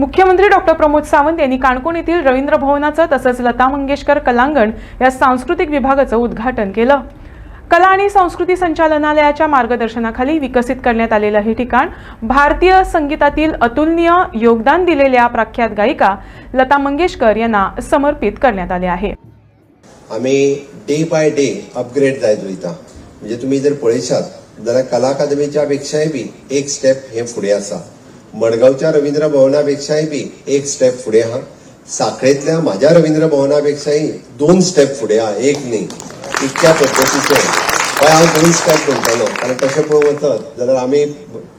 मुख्यमंत्री डॉक्टर प्रमोद सावंत यांनी काणकोण येथील रवींद्र भवनाचं तसंच लता मंगेशकर कलांगण या सांस्कृतिक विभागाचं उद्घाटन केलं. कला आणि संस्कृती संचालनालयाच्या मार्गदर्शनाखाली विकसित करण्यात आलेलं हे ठिकाण भारतीय संगीतातील अतुलनीय योगदान दिलेल्या प्रख्यात गायिका लता मंगेशकर यांना समर्पित करण्यात आले आहे. आम्ही डे बाय डे अपग्रेड जायत वयता म्हणजे तुम्ही जर पळयशात जाल्यार कला अकादमीच्या पेक्षाय बी एक स्टेप हे फुडें आसा मडगांवच्या रवींद्र भवनापेक्षाही बी एक स्टेप फुडें आहा साखळेतल्या म्हाज्या रवींद्र भवनापेक्षाही दोन स्टेप फुडें आहा एक न्ही. इतक्या पद्दतीचे हय हांव दोन स्टेप म्हणटलो कारण तशें पळोवंक वचत जाल्यार आमी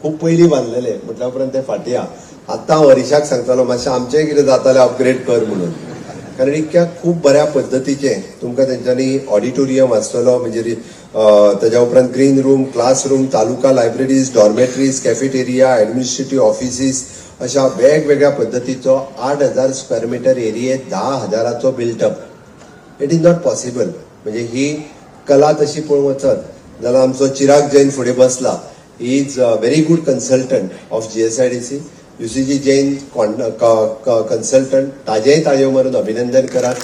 खूब पयलीं बांदलेले म्हटल्या उपरांत ते फाटीं आहा आतां हांव हरिशाक सांगतालो मातशें आमचेंय कितें जातालें अपग्रेड कर म्हणून. कारण इतक्या खूप बऱ्या पद्धतीचे तुमकां तेंच्यांनी ऑडिटोरियम आसतलो म्हणजे त्याच्या उपरांत green room classroom taluka libraries dormitories cafeteria administrative offices अशा वेगवेगळ्या पद्धतीचो आठ हजार स्क्वेअर मिटर एरियेत धा हजाराचो built up it is not possible म्हणजे ही कला तशी पळून वचत जाल्यार आमचो चिराग जैन फुडें बसला he is a very good consultant of GSI D C U C G Jain consultant ताजेय ताळयो मारून अभिनंदन करात.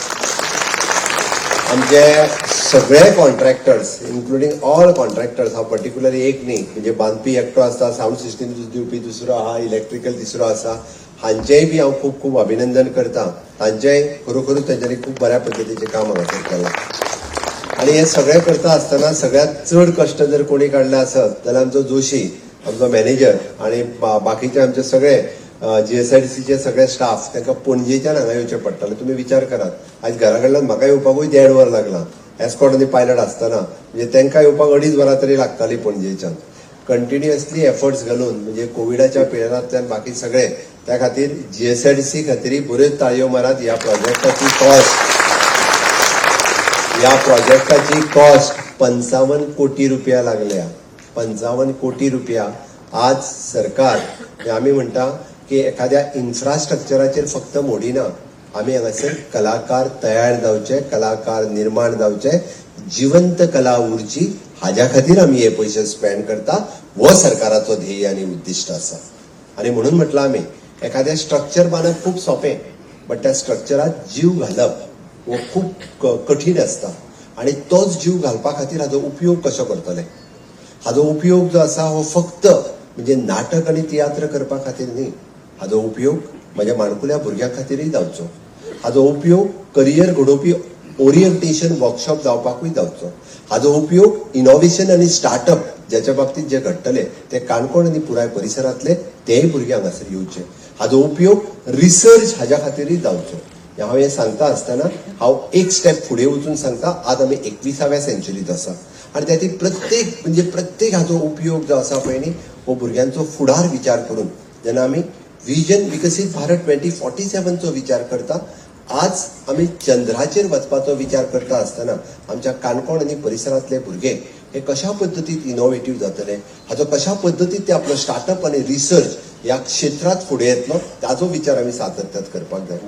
आमचे सगळे कॉन्ट्रॅक्टर्स इन्क्लुडींग ऑल कॉन्ट्रॅक्टर्स हा पर्टिक्युलर एक न्ही. म्हणजे बांदपी एकटो आसा साऊंड सिस्टीम दिवपी दुसरो आहा इलेक्ट्रिकल तिसरो आसा हांचेय बी हांव खूब खूब अभिनंदन करतां. तांचेय खरोखरूच तेंच्यांनी खूब बऱ्या पद्दतीचें काम हांगासर केलां आणि हे सगळें करता आसतना सगळ्यात चड कश्ट जर कोणी काडले आसत जाल्यार आमचो जोशी आमचो मॅनेजर आणि बाकीचे आमचे सगळे जीएसआयडीसीचे सगळे स्टाफ तांकां पणजेच्यान हांगा येवचें पडटालें तुमी विचार करात आयज घरा कडल्यान म्हाका येवपाकूय देड वर लागला. एस्कॉट आनी पायलट आसतना म्हणजे तांकां येवपाक अडीच वरां तरी लागतालीं पणजेच्यान कंटिन्युअसली एफर्ट्स घालून म्हणजे कोविडाच्या पिरियडांतल्यान बाकी सगळे त्या खातीर जीएसआयडीसी खातीर बऱ्योच ताळयो मारात ह्या प्रोजेक्टाची कॉस्ट या प्रोजेक्टाची कॉस्ट पंचावन्न कोटी रुपया लागल्या. पंचावन्न कोटी रुपया आज सरकार म्हणजे आम्ही आमी म्हणटा की एखाद्या इन्फ्रास्ट्रक्चराचेर फक्त मोडिना आमी हांगासर कलाकार तयार जावचे कलाकार निर्माण जावचे जिवंत कला उरची हाज्या खातीर आमी हे पयशे स्पेंड करता हो सरकाराचो ध्येय आनी उद्दिश्ट आसा. आणि म्हणून म्हटलं आम्ही एखाद्या स्ट्रक्चर बांदप खूप सोंपें बट त्या स्ट्रक्चरात जीव घालप हो खूप कठीण असता. आणि तोच जीव घालपा खातीर हाजो उपयोग कसो करतले? हाजो उपयोग जो आसा हो फक्त म्हणजे नाटक आनी तियात्र करपा खातीर न्ही हाजो उपयोग म्हज्या माणकुल्या भुरग्यां खातीरय जावचो हाचो उपयोग करियर घडोवपी ओरियंटेशन वर्कशॉप जावपाकूय जावचो हाजो उपयोग इनोव्हेशन आनी स्टार्टअप ज्याच्या बाबतीत जे घडटले ते काणकोण आनी पुराय परिसरांतले तेय भुरग्यांक हांगासर येवचे हाजो उपयोग रिसर्च हाज्या खातीरय जावचो हांव हे सांगता आसतना हांव एक स्टेप फुडें वचून सांगता आज आमी एकविसाव्या सेंचुरीत आसा आनी त्यातील प्रत्येक म्हणजे प्रत्येक हाचो उपयोग जो आसा पळय न्ही हो भुरग्यांचो फुडार विचार करून जेन्ना आमी विजन विकसीत भारत ट्वेंटी फोर्टी सेवनचो विचार करता आज आमी चंद्राचेर वचपाचो विचार करता आसतना आमच्या काणकोण आनी परिसरांतले भुरगे हे कशा पद्दतीन इनोव्हेटीव्ह जातले हाचो कशा पद्दतीन ते आपलो स्टार्टअप आनी रिसर्च ह्या क्षेत्रात फुडें येतलो ताचो विचार आमी सातत्यात करपाक जाय.